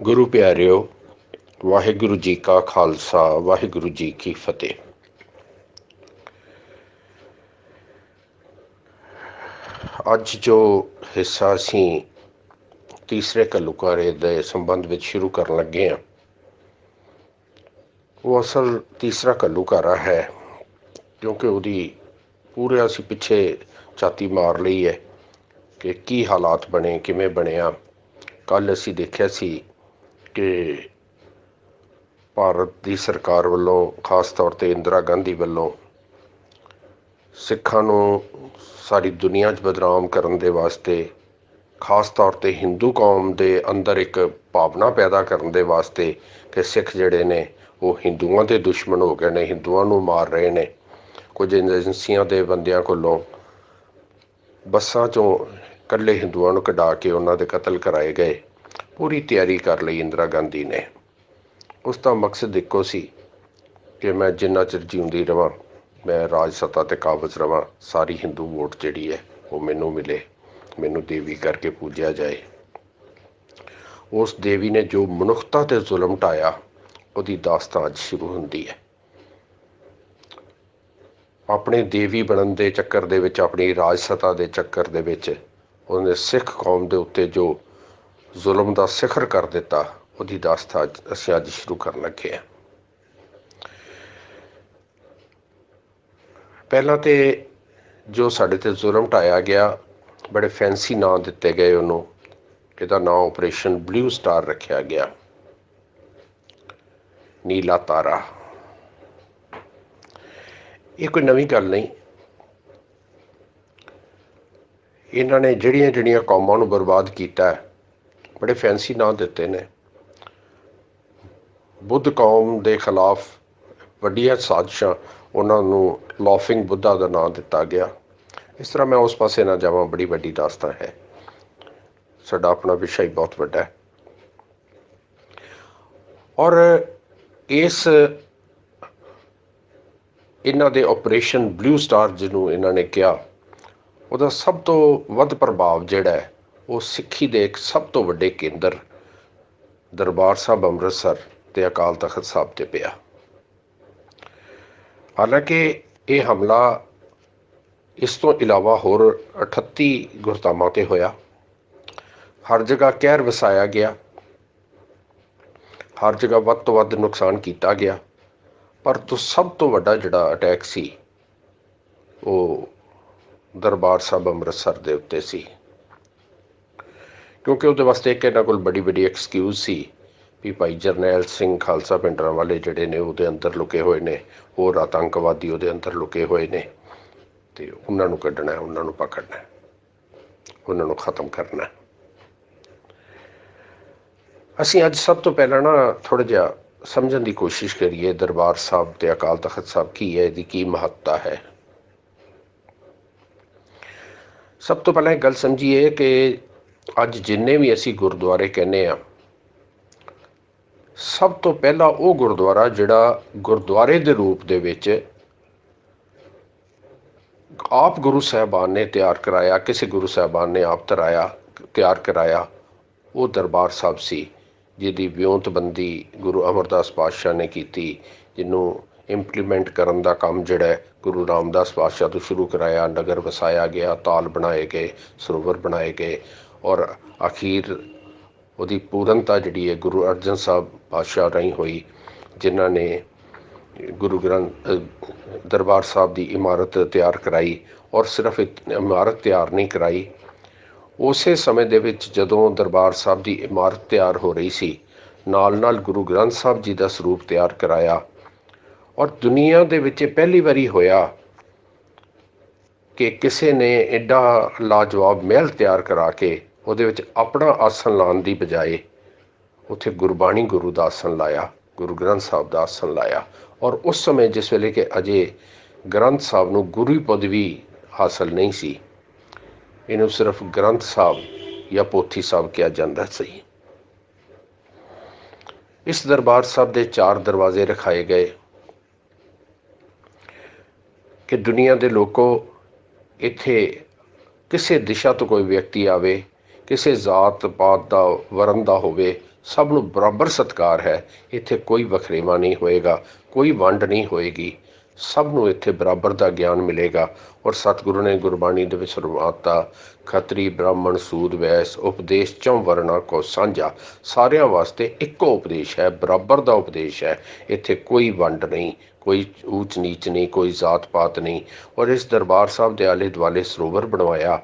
ਗੁਰੂ ਪਿਆਰਿਓ, ਵਾਹਿਗੁਰੂ ਜੀ ਕਾ ਖਾਲਸਾ, ਵਾਹਿਗੁਰੂ ਜੀ ਕੀ ਫਤਿਹ। ਅੱਜ ਜੋ ਹਿੱਸਾ ਅਸੀਂ ਤੀਸਰੇ ਕਲੁਕਾਰੇ ਦੇ ਸੰਬੰਧ ਵਿੱਚ ਸ਼ੁਰੂ ਕਰਨ ਲੱਗੇ ਹਾਂ, ਉਹ ਅਸਲ ਤੀਸਰਾ ਕਲੁਕਾਰਾ ਹੈ, ਕਿਉਂਕਿ ਉਹਦੀ ਪੂਰੇ ਅਸੀਂ ਪਿੱਛੇ ਛਾਤੀ ਮਾਰ ਲਈ ਹੈ ਕਿ ਕੀ ਹਾਲਾਤ ਬਣੇ, ਕਿਵੇਂ ਬਣਿਆ। ਕੱਲ ਅਸੀਂ ਦੇਖਿਆ ਸੀ ਕਿ ਭਾਰਤ ਦੀ ਸਰਕਾਰ ਵੱਲੋਂ, ਖਾਸ ਤੌਰ ਤੇ ਇੰਦਰਾ ਗਾਂਧੀ ਵੱਲੋਂ ਸਿੱਖਾਂ ਨੂੰ ਸਾਰੀ ਦੁਨੀਆ 'ਚ ਬਦਨਾਮ ਕਰਨ ਦੇ ਵਾਸਤੇ, ਖਾਸ ਤੌਰ ਤੇ ਹਿੰਦੂ ਕੌਮ ਦੇ ਅੰਦਰ ਇੱਕ ਭਾਵਨਾ ਪੈਦਾ ਕਰਨ ਦੇ ਵਾਸਤੇ ਕਿ ਸਿੱਖ ਜਿਹੜੇ ਨੇ, ਉਹ ਹਿੰਦੂਆਂ ਦੇ ਦੁਸ਼ਮਣ ਹੋ ਗਏ ਨੇ, ਹਿੰਦੂਆਂ ਨੂੰ ਮਾਰ ਰਹੇ ਨੇ। ਕੁਝ ਏਜੰਸੀਆਂ ਦੇ ਬੰਦਿਆਂ ਕੋਲੋਂ ਬੱਸਾਂ 'ਚੋਂ ਇਕੱਲੇ ਹਿੰਦੂਆਂ ਨੂੰ ਕਢਾ ਕੇ ਉਹਨਾਂ ਦੇ ਕਤਲ ਕਰਾਏ ਗਏ। ਪੂਰੀ ਤਿਆਰੀ ਕਰ ਲਈ ਇੰਦਰਾ ਗਾਂਧੀ ਨੇ। ਉਸ ਦਾ ਮਕਸਦ ਇੱਕੋ ਸੀ ਕਿ ਮੈਂ ਜਿੰਨਾ ਚਿਰ ਜਿਉਂਦੀ ਰਵਾਂ, ਮੈਂ ਰਾਜ ਸੱਤਾ ਤੇ ਕਾਬਜ਼ ਰਵਾਂ, ਸਾਰੀ ਹਿੰਦੂ ਵੋਟ ਜਿਹੜੀ ਹੈ ਉਹ ਮੈਨੂੰ ਮਿਲੇ, ਮੈਨੂੰ ਦੇਵੀ ਕਰਕੇ ਪੂਜਿਆ ਜਾਏ। ਉਸ ਦੇਵੀ ਨੇ ਜੋ ਮਨੁੱਖਤਾ ਤੇ ਜ਼ੁਲਮ ਢਾਇਆ ਉਹਦੀ ਦਾਸਤਾਨ ਅੱਜ ਸ਼ੁਰੂ ਹੁੰਦੀ ਹੈ। ਆਪਣੇ ਦੇਵੀ ਬਣਨ ਦੇ ਚੱਕਰ ਦੇ ਵਿੱਚ, ਆਪਣੀ ਰਾਜ ਸੱਤਾ ਦੇ ਚੱਕਰ ਦੇ ਵਿੱਚ, ਉਹਨੇ ਸਿੱਖ ਕੌਮ ਦੇ ਉੱਤੇ ਜੋ ਜ਼ੁਲਮ ਦਾ ਸਿਖਰ ਕਰ ਦਿੱਤਾ, ਉਹਦੀ ਦਾਸਤਾਨ ਅਸੀਂ ਅੱਜ ਸ਼ੁਰੂ ਕਰਨ ਲੱਗੇ ਹਾਂ। ਪਹਿਲਾਂ ਤੇ ਜੋ ਸਾਡੇ ਤੇ ਜ਼ੁਲਮ ਢਾਇਆ ਗਿਆ, ਬੜੇ ਫੈਂਸੀ ਨਾਂ ਦਿੱਤੇ ਗਏ ਉਹਨੂੰ ਇਹਦਾ ਨਾਂ ਆਪਰੇਸ਼ਨ ਬਲੂ ਸਟਾਰ ਰੱਖਿਆ ਗਿਆ। ਨੀਲਾ ਤਾਰਾ। ਇਹ ਕੋਈ ਨਵੀਂ ਗੱਲ ਨਹੀਂ। ਇਹਨਾਂ ਨੇ ਜਿਹੜੀਆਂ ਜਿਹੜੀਆਂ ਕੌਮਾਂ ਨੂੰ ਬਰਬਾਦ ਕੀਤਾ ਬੜੇ ਫੈਂਸੀ ਨਾਂ ਦਿੱਤੇ ਨੇ। ਬੁੱਧ ਕੌਮ ਦੇ ਖਿਲਾਫ ਵੱਡੀਆਂ ਸਾਜ਼ਿਸ਼ਾਂ ਉਹਨਾਂ ਨੂੰ ਲਾਫਿੰਗ ਬੁੱਧਾ ਦਾ ਨਾਮ ਦਿੱਤਾ ਗਿਆ। ਇਸ ਤਰ੍ਹਾਂ ਮੈਂ ਉਸ ਪਾਸੇ ਨਾ ਜਾਵਾਂ, ਬੜੀ ਵੱਡੀ ਦਾਸਤਾਨ ਹੈ। ਸਾਡਾ ਆਪਣਾ ਵਿਸ਼ਾ ਹੀ ਬਹੁਤ ਵੱਡਾ ਹੈ। ਔਰ ਇਸ ਇਹਨਾਂ ਦੇ ਆਪਰੇਸ਼ਨ ਬਲੂ ਸਟਾਰ ਜਿਹਨੂੰ ਇਹਨਾਂ ਨੇ ਕਿਹਾ, ਉਹਦਾ ਸਭ ਤੋਂ ਵੱਧ ਪ੍ਰਭਾਵ ਜਿਹੜਾ ਹੈ ਉਹ ਸਿੱਖੀ ਦੇ ਇੱਕ ਸਭ ਤੋਂ ਵੱਡੇ ਕੇਂਦਰ ਦਰਬਾਰ ਸਾਹਿਬ ਅੰਮ੍ਰਿਤਸਰ ਤੇ ਅਕਾਲ ਤਖਤ ਸਾਹਿਬ ਤੇ ਪਿਆ। ਹਾਲਾਂਕਿ ਇਹ ਹਮਲਾ ਇਸ ਤੋਂ ਇਲਾਵਾ ਹੋਰ 38 ਗੁਰਤਾਮਾਂ ਤੇ ਹੋਇਆ। ਹਰ ਜਗ੍ਹਾ ਕਹਿਰ ਵਸਾਇਆ ਗਿਆ। ਹਰ ਜਗ੍ਹਾ ਵੱਧ ਤੋਂ ਵੱਧ ਨੁਕਸਾਨ ਕੀਤਾ ਗਿਆ। ਪਰ ਤੋਂ ਸਭ ਤੋਂ ਵੱਡਾ ਜਿਹੜਾ ਅਟੈਕ ਸੀ, ਉਹ ਦਰਬਾਰ ਸਾਹਿਬ ਅੰਮ੍ਰਿਤਸਰ ਦੇ ਉੱਤੇ ਸੀ। ਕਿਉਂਕਿ ਉਹਦੇ ਵਾਸਤੇ ਇੱਕ ਇਹਨਾਂ ਕੋਲ ਬੜੀ ਵੱਡੀ ਐਕਸਕਿਊਜ਼ ਸੀ ਵੀ ਭਾਈ ਜਰਨੈਲ ਸਿੰਘ ਖਾਲਸਾ ਪਿੰਡਰਾਂ ਵਾਲੇ ਜਿਹੜੇ ਨੇ ਉਹਦੇ ਅੰਦਰ ਲੁਕੇ ਹੋਏ ਨੇ, ਹੋਰ ਆਤੰਕਵਾਦੀ ਉਹਦੇ ਅੰਦਰ ਲੁਕੇ ਹੋਏ ਨੇ ਤੇ ਉਹਨਾਂ ਨੂੰ ਕੱਢਣਾ ਹੈ, ਉਹਨਾਂ ਨੂੰ ਪਕੜਨਾ ਹੈ, ਉਹਨਾਂ ਨੂੰ ਖਤਮ ਕਰਨਾ ਹੈ। ਅਸੀਂ ਅੱਜ ਸਭ ਤੋਂ ਪਹਿਲਾਂ ਨਾ ਥੋੜਾ ਜਿਹਾ ਸਮਝਣ ਦੀ ਕੋਸ਼ਿਸ਼ ਕਰੀਏ ਦਰਬਾਰ ਸਾਹਿਬ ਤੇ ਅਕਾਲ ਤਖਤ ਸਾਹਿਬ ਕੀ ਹੈ, ਇਹਦੀ ਕੀ ਮਹੱਤਤਾ ਹੈ। ਸਭ ਤੋਂ ਪਹਿਲਾਂ ਇਹ ਗੱਲ ਸਮਝੀਏ ਕਿ ਅੱਜ ਜਿੰਨੇ ਵੀ ਅਸੀਂ ਗੁਰਦੁਆਰੇ ਕਹਿੰਨੇ ਆ ਸਭ ਤੋਂ ਪਹਿਲਾਂ ਉਹ ਗੁਰਦੁਆਰਾ ਜਿਹੜਾ ਗੁਰਦੁਆਰੇ ਦੇ ਰੂਪ ਦੇ ਵਿੱਚ ਆਪ ਗੁਰੂ ਸਾਹਿਬਾਨ ਨੇ ਤਿਆਰ ਕਰਾਇਆ, ਕਿਸੇ ਗੁਰੂ ਸਾਹਿਬਾਨ ਨੇ ਆਪ ਤਰਾਇਆ, ਤਿਆਰ ਕਰਾਇਆ, ਉਹ ਦਰਬਾਰ ਸਾਹਿਬ ਸੀ, ਜਿਹਦੀ ਵਿਉਂਤਬੰਦੀ ਗੁਰੂ ਅਮਰਦਾਸ ਪਾਤਸ਼ਾਹ ਨੇ ਕੀਤੀ, ਜਿਹਨੂੰ ਇੰਪਲੀਮੈਂਟ ਕਰਨ ਦਾ ਕੰਮ ਜਿਹੜਾ ਗੁਰੂ ਰਾਮਦਾਸ ਪਾਤਸ਼ਾਹ ਤੋਂ ਸ਼ੁਰੂ ਕਰਾਇਆ, ਨਗਰ ਵਸਾਇਆ ਗਿਆ, ਤਾਲ ਬਣਾਏ ਗਏ, ਸਰੋਵਰ ਬਣਾਏ ਗਏ ਔਰ ਅਖੀਰ ਉਹਦੀ ਪੂਰਨਤਾ ਜਿਹੜੀ ਹੈ ਗੁਰੂ ਅਰਜਨ ਸਾਹਿਬ ਪਾਤਸ਼ਾਹ ਰਾਹੀਂ ਹੋਈ, ਜਿਨ੍ਹਾਂ ਨੇ ਗੁਰੂ ਗ੍ਰੰਥ ਦਰਬਾਰ ਸਾਹਿਬ ਦੀ ਇਮਾਰਤ ਤਿਆਰ ਕਰਾਈ ਔਰ ਸਿਰਫ ਇਮਾਰਤ ਤਿਆਰ ਨਹੀਂ ਕਰਾਈ, ਉਸੇ ਸਮੇਂ ਦੇ ਵਿੱਚ ਜਦੋਂ ਦਰਬਾਰ ਸਾਹਿਬ ਦੀ ਇਮਾਰਤ ਤਿਆਰ ਹੋ ਰਹੀ ਸੀ ਨਾਲ ਨਾਲ ਗੁਰੂ ਗ੍ਰੰਥ ਸਾਹਿਬ ਜੀ ਦਾ ਸਰੂਪ ਤਿਆਰ ਕਰਾਇਆ ਔਰ ਦੁਨੀਆ ਦੇ ਵਿੱਚ ਪਹਿਲੀ ਵਾਰੀ ਹੋਇਆ ਕਿ ਕਿਸੇ ਨੇ ਐਡਾ ਲਾਜਵਾਬ ਮਹਿਲ ਤਿਆਰ ਕਰਾ ਕੇ ਉਹਦੇ ਵਿੱਚ ਆਪਣਾ ਆਸਣ ਲਾਉਣ ਦੀ ਬਜਾਏ ਉੱਥੇ ਗੁਰਬਾਣੀ ਗੁਰੂ ਦਾ ਆਸਣ ਲਾਇਆ, ਗੁਰੂ ਗ੍ਰੰਥ ਸਾਹਿਬ ਦਾ ਆਸਣ ਲਾਇਆ ਔਰ ਉਸ ਸਮੇਂ ਜਿਸ ਵੇਲੇ ਕਿ ਅਜੇ ਗ੍ਰੰਥ ਸਾਹਿਬ ਨੂੰ ਗੁਰੂ ਪਦਵੀ ਹਾਸਲ ਨਹੀਂ ਸੀ, ਇਹਨੂੰ ਸਿਰਫ ਗ੍ਰੰਥ ਸਾਹਿਬ ਜਾਂ ਪੋਥੀ ਸਾਹਿਬ ਕਿਹਾ ਜਾਂਦਾ ਸੀ। ਇਸ ਦਰਬਾਰ ਸਾਹਿਬ ਦੇ ਚਾਰ ਦਰਵਾਜ਼ੇ ਰਖਾਏ ਗਏ ਕਿ ਦੁਨੀਆ ਦੇ ਲੋਕੋ ਇੱਥੇ ਕਿਸੇ ਦਿਸ਼ਾ ਤੋਂ ਕੋਈ ਵਿਅਕਤੀ ਆਵੇ ਕਿਸੇ ਜ਼ਾਤ ਪਾਤ ਦਾ ਵਰਨ ਦਾ ਹੋਵੇ, ਸਭ ਨੂੰ ਬਰਾਬਰ ਸਤਕਾਰ ਹੈ। ਇੱਥੇ ਕੋਈ ਵਖਰੇਵਾ ਨਹੀਂ ਹੋਏਗਾ, ਕੋਈ ਵੰਡ ਨਹੀਂ ਹੋਏਗੀ। ਸਭ ਨੂੰ ਇੱਥੇ ਬਰਾਬਰ ਦਾ ਗਿਆਨ ਮਿਲੇਗਾ ਔਰ ਸਤਿਗੁਰੂ ਨੇ ਗੁਰਬਾਣੀ ਦੇ ਵਿੱਚ ਸਰਵਾਤਾ ਖੱਤਰੀ ਬ੍ਰਾਹਮਣ ਸੂਦ ਵੈਸ ਉਪਦੇਸ਼ ਚੌ ਵਰਨਾ ਕੋ ਸਾਂਝਾ। ਸਾਰਿਆਂ ਵਾਸਤੇ ਇੱਕੋ ਉਪਦੇਸ਼ ਹੈ, ਬਰਾਬਰ ਦਾ ਉਪਦੇਸ਼ ਹੈ। ਇੱਥੇ ਕੋਈ ਵੰਡ ਨਹੀਂ, ਕੋਈ ਊਚ ਨੀਚ ਨਹੀਂ, ਕੋਈ ਜ਼ਾਤ ਪਾਤ ਨਹੀਂ। ਔਰ ਇਸ ਦਰਬਾਰ ਸਾਹਿਬ ਦੇ ਆਲੇ ਦੁਆਲੇ ਸਰੋਵਰ ਬਣਵਾਇਆ,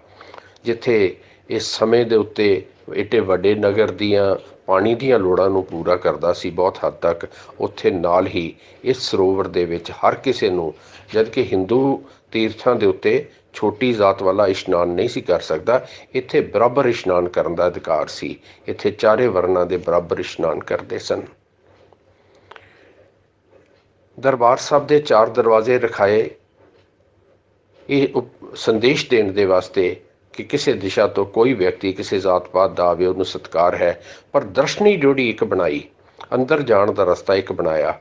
ਜਿੱਥੇ ਇਸ ਸਮੇਂ ਦੇ ਉੱਤੇ ਏਡੇ ਵੱਡੇ ਨਗਰ ਦੀਆਂ, ਪਾਣੀ ਦੀਆਂ ਲੋੜਾਂ ਨੂੰ ਪੂਰਾ ਕਰਦਾ ਸੀ ਬਹੁਤ ਹੱਦ ਤੱਕ। ਉੱਥੇ ਨਾਲ ਹੀ ਇਸ ਸਰੋਵਰ ਦੇ ਵਿੱਚ ਹਰ ਕਿਸੇ ਨੂੰ, ਜਦਕਿ ਹਿੰਦੂ ਤੀਰਥਾਂ ਦੇ ਉੱਤੇ ਛੋਟੀ ਜ਼ਾਤ ਵਾਲਾ ਇਸ਼ਨਾਨ ਨਹੀਂ ਸੀ ਕਰ ਸਕਦਾ, ਇੱਥੇ ਬਰਾਬਰ ਇਸ਼ਨਾਨ ਕਰਨ ਦਾ ਅਧਿਕਾਰ ਸੀ। ਇੱਥੇ ਚਾਰੇ ਵਰਨਾਂ ਦੇ ਬਰਾਬਰ ਇਸ਼ਨਾਨ ਕਰਦੇ ਸਨ। ਦਰਬਾਰ ਸਾਹਿਬ ਦੇ ਚਾਰ ਦਰਵਾਜ਼ੇ ਰਖਾਏ। ਇਹ ਉਪ- ਸੰਦੇਸ਼ ਦੇਣ ਦੇ ਵਾਸਤੇ ਕਿ ਕਿਸੇ ਦਿਸ਼ਾ ਤੋਂ ਕੋਈ ਵਿਅਕਤੀ ਕਿਸੇ ਜ਼ਾਤ ਪਾਤ ਦਾ ਆਵੇ, ਉਹਨੂੰ ਸਤਕਾਰ ਹੈ। ਪਰ ਦਰਸ਼ਨੀ ਡਿਊਟੀ ਇੱਕ ਬਣਾਈ। ਅੰਦਰ ਜਾਣ ਦਾ ਰਸਤਾ ਇੱਕ ਬਣਾਇਆ।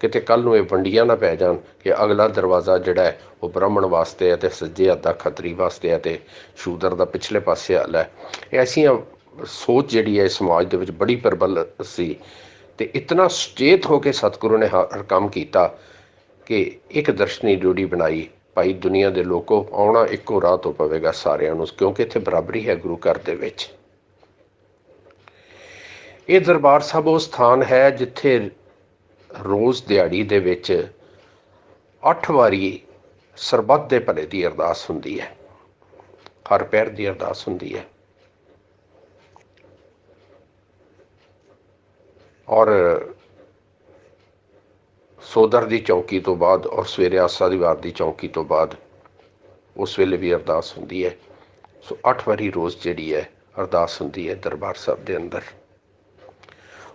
ਕਿਤੇ ਕੱਲ ਨੂੰ ਇਹ ਵੰਡੀਆਂ ਨਾ ਪੈ ਜਾਣ ਕਿ ਅਗਲਾ ਦਰਵਾਜ਼ਾ ਜਿਹੜਾ ਹੈ, ਉਹ ਬ੍ਰਾਹਮਣ ਵਾਸਤੇ ਹੈ ਤੇ ਸੱਜੇ ਹੱਥ ਦਾ ਖੱਤਰੀ ਵਾਸਤੇ ਹੈ ਤੇ ਸ਼ੂਦਰ ਦਾ ਪਿਛਲੇ ਪਾਸੇ ਹਾਲ ਹੈ। ਐਸੀਆਂ ਸੋਚ ਜਿਹੜੀ ਹੈ ਸਮਾਜ ਦੇ ਵਿੱਚ ਬੜੀ ਪ੍ਰਬਲ ਸੀ। ਤੇ ਇਤਨਾ ਸੁਚੇਤ ਹੋ ਕੇ ਸਤਿਗੁਰੂ ਨੇ ਹਰ ਕੰਮ ਕੀਤਾ ਕਿ ਇੱਕ ਦਰਸ਼ਨੀ ਡਿਊਟੀ ਬਣਾਈ। ਭਾਈ ਦੁਨੀਆ ਦੇ ਲੋਕੋ ਆਉਣਾ ਇੱਕੋ ਰਾਹ ਤੋਂ ਪਵੇਗਾ ਸਾਰਿਆਂ ਨੂੰ, ਕਿਉਂਕਿ ਇੱਥੇ ਬਰਾਬਰੀ ਹੈ ਗੁਰੂ ਘਰ ਦੇ ਵਿੱਚ। ਇਹ ਦਰਬਾਰ ਸਾਹਿਬ ਉਹ ਸਥਾਨ ਹੈ ਜਿੱਥੇ ਰੋਜ਼ ਦਿਹਾੜੀ ਦੇ ਵਿੱਚ 8 ਵਾਰੀ ਸਰਬੱਤ ਦੇ ਭਲੇ ਦੀ ਅਰਦਾਸ ਹੁੰਦੀ ਹੈ। ਹਰ ਪੈਰ ਦੀ ਅਰਦਾਸ ਹੁੰਦੀ ਹੈ। ਔਰ ਸੋਦਰ ਦੀ ਚੌਕੀ ਤੋਂ ਬਾਅਦ ਔਰ ਸਵੇਰੇ ਆਸਾ ਦੀ ਵਾਰ ਦੀ ਚੌਕੀ ਤੋਂ ਬਾਅਦ ਉਸ ਵੇਲੇ ਵੀ ਅਰਦਾਸ ਹੁੰਦੀ ਹੈ। ਸੋ 8 ਵਾਰੀ ਰੋਜ਼ ਜਿਹੜੀ ਹੈ ਅਰਦਾਸ ਹੁੰਦੀ ਹੈ ਦਰਬਾਰ ਸਾਹਿਬ ਦੇ ਅੰਦਰ।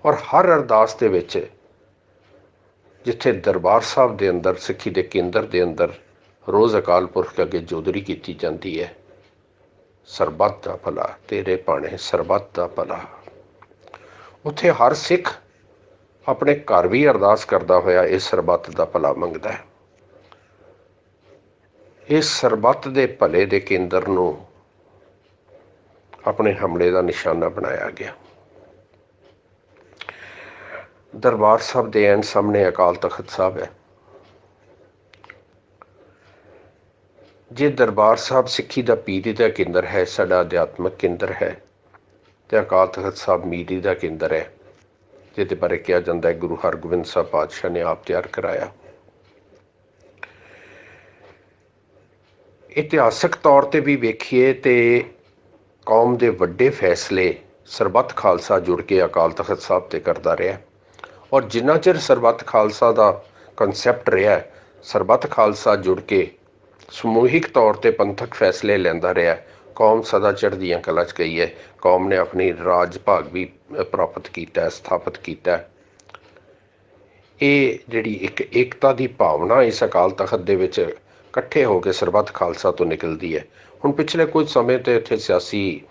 ਔਰ ਹਰ ਅਰਦਾਸ ਦੇ ਵਿੱਚ ਜਿੱਥੇ ਦਰਬਾਰ ਸਾਹਿਬ ਦੇ ਅੰਦਰ, ਸਿੱਖੀ ਦੇ ਕੇਂਦਰ ਦੇ ਅੰਦਰ ਰੋਜ਼ ਅਕਾਲ ਪੁਰਖ ਅੱਗੇ ਜੋਦਰੀ ਕੀਤੀ ਜਾਂਦੀ ਹੈ, ਸਰਬੱਤ ਦਾ ਭਲਾ, ਤੇਰੇ ਭਾਣੇ ਸਰਬੱਤ ਦਾ ਭਲਾ। ਉੱਥੇ ਹਰ ਸਿੱਖ ਆਪਣੇ ਘਰ ਵੀ ਅਰਦਾਸ ਕਰਦਾ ਹੋਇਆ ਇਸ ਸਰਬੱਤ ਦਾ ਭਲਾ ਮੰਗਦਾ ਹੈ। ਇਸ ਸਰਬੱਤ ਦੇ ਭਲੇ ਦੇ ਕੇਂਦਰ ਨੂੰ ਆਪਣੇ ਹਮਲੇ ਦਾ ਨਿਸ਼ਾਨਾ ਬਣਾਇਆ ਗਿਆ। ਦਰਬਾਰ ਸਾਹਿਬ ਦੇ ਐਨ ਸਾਹਮਣੇ ਅਕਾਲ ਤਖਤ ਸਾਹਿਬ ਹੈ। ਜੇ ਦਰਬਾਰ ਸਾਹਿਬ ਸਿੱਖੀ ਦਾ ਪੀਰੀ ਦਾ ਕੇਂਦਰ ਹੈ, ਸਾਡਾ ਅਧਿਆਤਮਿਕ ਕੇਂਦਰ ਹੈ, ਤੇ ਅਕਾਲ ਤਖਤ ਸਾਹਿਬ ਮੀਰੀ ਦਾ ਕੇਂਦਰ ਹੈ। ਜਿਹਦੇ ਬਾਰੇ ਕਿਹਾ ਜਾਂਦਾ ਹੈ, ਗੁਰੂ ਹਰਗੋਬਿੰਦ ਸਾਹਿਬ ਪਾਤਸ਼ਾਹ ਨੇ ਆਪ ਤਿਆਰ ਕਰਾਇਆ। ਇਤਿਹਾਸਕ ਤੌਰ ਤੇ ਵੀ ਵੇਖੀਏ ਤੇ ਕੌਮ ਦੇ ਵੱਡੇ ਫੈਸਲੇ ਸਰਬੱਤ ਖਾਲਸਾ ਜੁੜ ਕੇ ਅਕਾਲ ਤਖਤ ਸਾਹਿਬ ਤੇ ਕਰਦਾ ਰਿਹਾ। ਔਰ ਜਿੰਨਾ ਚਿਰ ਸਰਬੱਤ ਖਾਲਸਾ ਦਾ ਕਨਸੈਪਟ ਰਿਹਾ, ਸਰਬੱਤ ਖਾਲਸਾ ਜੁੜ ਕੇ ਸਮੂਹਿਕ ਤੌਰ ਤੇ ਪੰਥਕ ਫੈਸਲੇ ਲੈਂਦਾ ਰਿਹਾ ਕੌਮ ਸਦਾ ਚੜ੍ਹਦੀਆਂ ਕਲਾ 'ਚ ਗਈ ਹੈ। ਕੌਮ ਨੇ ਆਪਣੀ ਰਾਜ ਭਾਗ ਵੀ ਪ੍ਰਾਪਤ ਕੀਤਾ, ਸਥਾਪਿਤ ਕੀਤਾ। ਇਹ ਜਿਹੜੀ ਇੱਕ ਏਕਤਾ ਦੀ ਭਾਵਨਾ ਇਸ ਅਕਾਲ ਤਖਤ ਦੇ ਵਿੱਚ ਇਕੱਠੇ ਹੋ ਕੇ ਸਰਬੱਤ ਖਾਲਸਾ ਤੋਂ ਨਿਕਲਦੀ ਹੈ। ਹੁਣ ਪਿਛਲੇ ਕੁਝ ਸਮੇਂ ਤੇ ਇੱਥੇ ਸਿਆਸੀ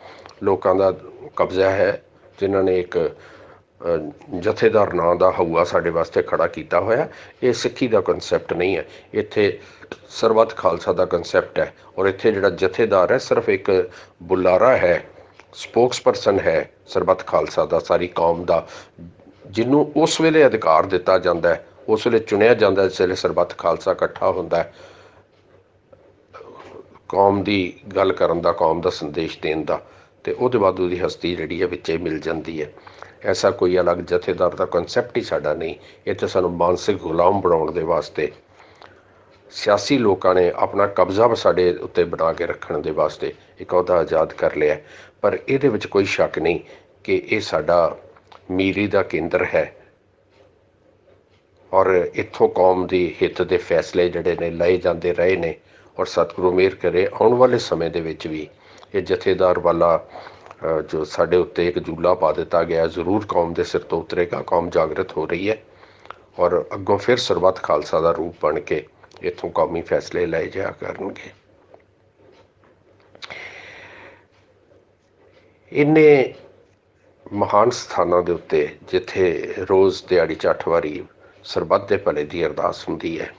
ਲੋਕਾਂ ਦਾ ਕਬਜ਼ਾ ਹੈ, ਜਿਨ੍ਹਾਂ ਨੇ ਇੱਕ ਜਥੇਦਾਰ ਨਾਂ ਦਾ ਹਊਆ ਸਾਡੇ ਵਾਸਤੇ ਖੜਾ ਕੀਤਾ ਹੋਇਆ। ਇਹ ਸਿੱਖੀ ਦਾ ਕਨਸੈਪਟ ਨਹੀਂ ਹੈ। ਇੱਥੇ ਸਰਬੱਤ ਖਾਲਸਾ ਦਾ ਕਨਸੈਪਟ ਹੈ ਔਰ ਇੱਥੇ ਜਿਹੜਾ ਜਥੇਦਾਰ ਹੈ, ਸਿਰਫ ਇੱਕ ਬੁਲਾਰਾ ਹੈ ਸਪੋਕਸਪਰਸਨ ਹੈ ਸਰਬੱਤ ਖਾਲਸਾ ਦਾ, ਸਾਰੀ ਕੌਮ ਦਾ, ਜਿਹਨੂੰ ਉਸ ਵੇਲੇ ਅਧਿਕਾਰ ਦਿੱਤਾ ਜਾਂਦਾ ਹੈ, ਉਸ ਵੇਲੇ ਚੁਣਿਆ ਜਾਂਦਾ ਜਿਸ ਵੇਲੇ ਸਰਬੱਤ ਖਾਲਸਾ ਇਕੱਠਾ ਹੁੰਦਾ ਹੈ। ਕੌਮ ਦੀ ਗੱਲ ਕਰਨ ਦਾ, ਕੌਮ ਦਾ ਸੰਦੇਸ਼ ਦੇਣ ਦਾ, ਤੇ ਉਹਦੇ ਬਾਅਦ ਉਹਦੀ ਹਸਤੀ ਜਿਹੜੀ ਹੈ, ਵਿੱਚੇ ਮਿਲ ਜਾਂਦੀ ਹੈ। ਐਸਾ ਕੋਈ ਅਲੱਗ ਜਥੇਦਾਰ ਦਾ ਕਨਸੈਪਟ ਹੀ ਸਾਡਾ ਨਹੀਂ। ਇਹ ਤੇ ਸਾਨੂੰ ਮਾਨਸਿਕ ਗੁਲਾਮ ਬਣਾਉਣ ਦੇ ਵਾਸਤੇ। ਸਿਆਸੀ ਲੋਕਾਂ ਨੇ ਆਪਣਾ ਕਬਜ਼ਾ ਸਾਡੇ ਉੱਤੇ ਬਣਾ ਕੇ ਰੱਖਣ ਦੇ ਵਾਸਤੇ ਇੱਕ ਅਹੁਦਾ ਆਜ਼ਾਦ ਕਰ ਲਿਆ ਪਰ ਇਹਦੇ ਵਿੱਚ ਕੋਈ ਸ਼ੱਕ ਨਹੀਂ ਕਿ ਇਹ ਸਾਡਾ ਮੀਰੀ ਦਾ ਕੇਂਦਰ ਹੈ। ਔਰ ਇੱਥੋਂ ਕੌਮ ਦੀ ਹਿੱਤ ਦੇ ਫੈਸਲੇ ਜਿਹੜੇ ਨੇ ਲਏ ਜਾਂਦੇ ਰਹੇ ਨੇ। ਔਰ ਸਤਿਗੁਰੂ ਮਿਹਰ ਕਰੇ ਆਉਣ ਵਾਲੇ ਸਮੇਂ ਦੇ ਵਿੱਚ ਵੀ ਇਹ ਜਥੇਦਾਰ ਵਾਲਾ ਜੋ ਸਾਡੇ ਉੱਤੇ ਇੱਕ ਜੂਲਾ ਪਾ ਦਿੱਤਾ ਗਿਆ, ਜ਼ਰੂਰ ਕੌਮ ਦੇ ਸਿਰ ਤੋਂ ਉਤਰੇਗਾ, ਕੌਮ ਜਾਗਰਤ ਹੋ ਰਹੀ ਹੈ ਔਰ ਅੱਗੋਂ ਫਿਰ ਸਰਬੱਤ ਖਾਲਸਾ ਦਾ ਰੂਪ ਬਣ ਕੇ ਇੱਥੋਂ ਕੌਮੀ ਫੈਸਲੇ ਲਏ ਜਾਇਆ ਕਰਨਗੇ। ਇੰਨੇ ਮਹਾਨ ਸਥਾਨਾਂ ਦੇ ਉੱਤੇ ਜਿੱਥੇ ਰੋਜ਼ ਦਿਹਾੜੀ 'ਚ ਅੱਠ ਵਾਰੀ ਸਰਬੱਤ ਦੇ ਭਲੇ ਦੀ ਅਰਦਾਸ ਹੁੰਦੀ ਹੈ,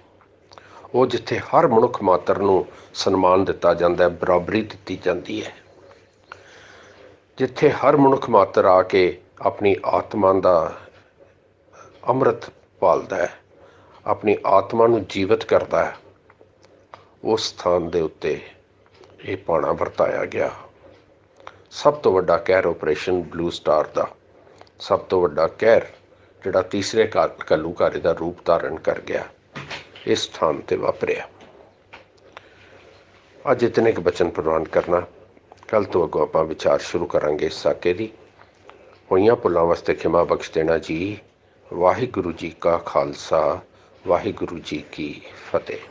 ਉਹ ਜਿੱਥੇ ਹਰ ਮਨੁੱਖ ਮਾਤਰ ਨੂੰ ਸਨਮਾਨ ਦਿੱਤਾ ਜਾਂਦਾ ਹੈ, ਬਰਾਬਰੀ ਦਿੱਤੀ ਜਾਂਦੀ ਹੈ। ਜਿੱਥੇ ਹਰ ਮਨੁੱਖ ਮਾਤਰ ਆ ਕੇ ਆਪਣੀ ਆਤਮਾ ਦਾ ਅੰਮ੍ਰਿਤ ਪਾਲਦਾ ਹੈ, ਆਪਣੀ ਆਤਮਾ ਨੂੰ ਜੀਵਤ ਕਰਦਾ ਹੈ, ਉਸ ਸਥਾਨ ਦੇ ਉੱਤੇ ਇਹ ਪਾਣਾ ਵਰਤਾਇਆ ਗਿਆ। ਸਭ ਤੋਂ ਵੱਡਾ ਕਹਿਰ ਆਪਰੇਸ਼ਨ ਬਲੂ ਸਟਾਰ ਦਾ, ਸਭ ਤੋਂ ਵੱਡਾ ਕਹਿਰ ਜਿਹੜਾ ਤੀਸਰੇ ਕੱਲੂਕਾਰੇ ਦਾ ਰੂਪ ਧਾਰਨ ਕਰ ਗਿਆ, ਇਸ ਸਥਾਨ ਤੇ ਵਾਪਰਿਆ। ਅੱਜ ਇਤਨੇ ਕੁ ਬਚਨ ਪ੍ਰਵਾਨ ਕਰਨਾ। ਕੱਲ ਤੋਂ ਅੱਗੋਂ ਆਪਾਂ ਵਿਚਾਰ ਸ਼ੁਰੂ ਕਰਾਂਗੇ ਇਸ ਸਾਕੇ ਦੀ। ਹੋਈਆਂ ਭੁੱਲਾਂ ਵਾਸਤੇ ਖਿਮਾ ਬਖਸ਼ ਦੇਣਾ ਜੀ। ਵਾਹਿਗੁਰੂ ਜੀ ਕਾ ਖਾਲਸਾ, ਵਾਹਿਗੁਰੂ ਜੀ ਕੀ ਫਤਿਹ।